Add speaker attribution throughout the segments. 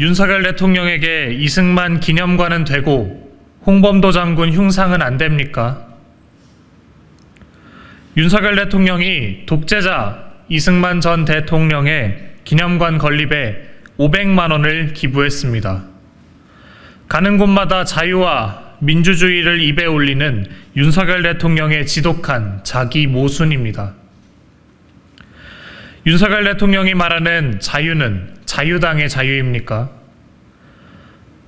Speaker 1: 윤석열 대통령에게 이승만 기념관은 되고 홍범도 장군 흉상은 안 됩니까? 윤석열 대통령이 독재자 이승만 전 대통령의 기념관 건립에 500만 원을 기부했습니다. 가는 곳마다 자유와 민주주의를 입에 올리는 윤석열 대통령의 지독한 자기 모순입니다. 윤석열 대통령이 말하는 자유는 자유당의 자유입니까?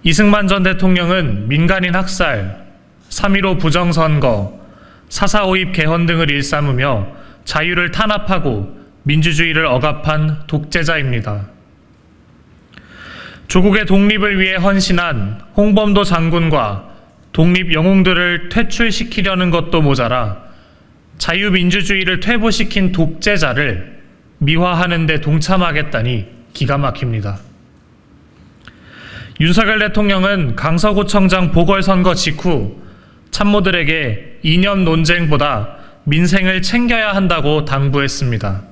Speaker 1: 이승만 전 대통령은 민간인 학살, 3.15 부정선거, 4.4 5입 개헌 등을 일삼으며 자유를 탄압하고 민주주의를 억압한 독재자입니다. 조국의 독립을 위해 헌신한 홍범도 장군과 독립 영웅들을 퇴출시키려는 것도 모자라 자유민주주의를 퇴보시킨 독재자를 미화하는 데 동참하겠다니 기가 막힙니다. 윤석열 대통령은 강서구청장 보궐선거 직후 참모들에게 이념 논쟁보다 민생을 챙겨야 한다고 당부했습니다.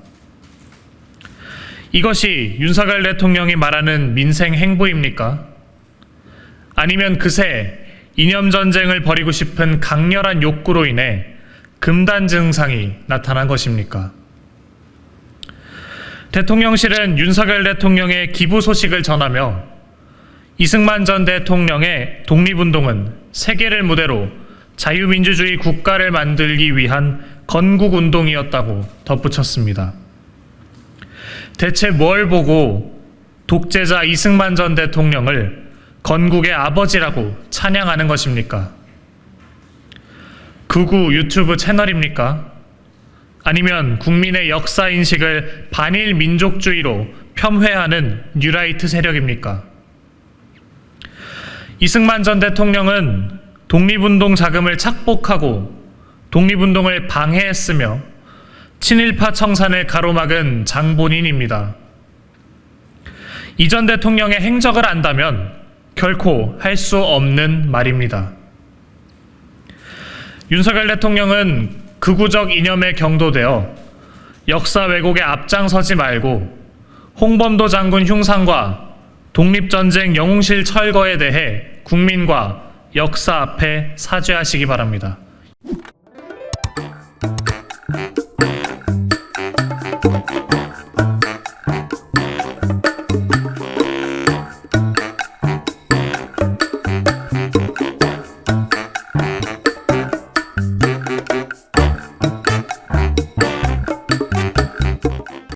Speaker 1: 이것이 윤석열 대통령이 말하는 민생 행보입니까? 아니면 그새 이념 전쟁을 벌이고 싶은 강렬한 욕구로 인해 금단 증상이 나타난 것입니까? 대통령실은 윤석열 대통령의 기부 소식을 전하며 이승만 전 대통령의 독립운동은 세계를 무대로 자유민주주의 국가를 만들기 위한 건국운동이었다고 덧붙였습니다. 대체 뭘 보고 독재자 이승만 전 대통령을 건국의 아버지라고 찬양하는 것입니까? 극우 유튜브 채널입니까? 아니면 국민의 역사 인식을 반일 민족주의로 폄훼하는 뉴라이트 세력입니까? 이승만 전 대통령은 독립운동 자금을 착복하고 독립운동을 방해했으며 친일파 청산을 가로막은 장본인입니다. 이 전 대통령의 행적을 안다면 결코 할 수 없는 말입니다. 윤석열 대통령은 극우적 이념에 경도되어 역사 왜곡에 앞장서지 말고 홍범도 장군 흉상과 독립전쟁 영웅실 철거에 대해 국민과 역사 앞에 사죄하시기 바랍니다.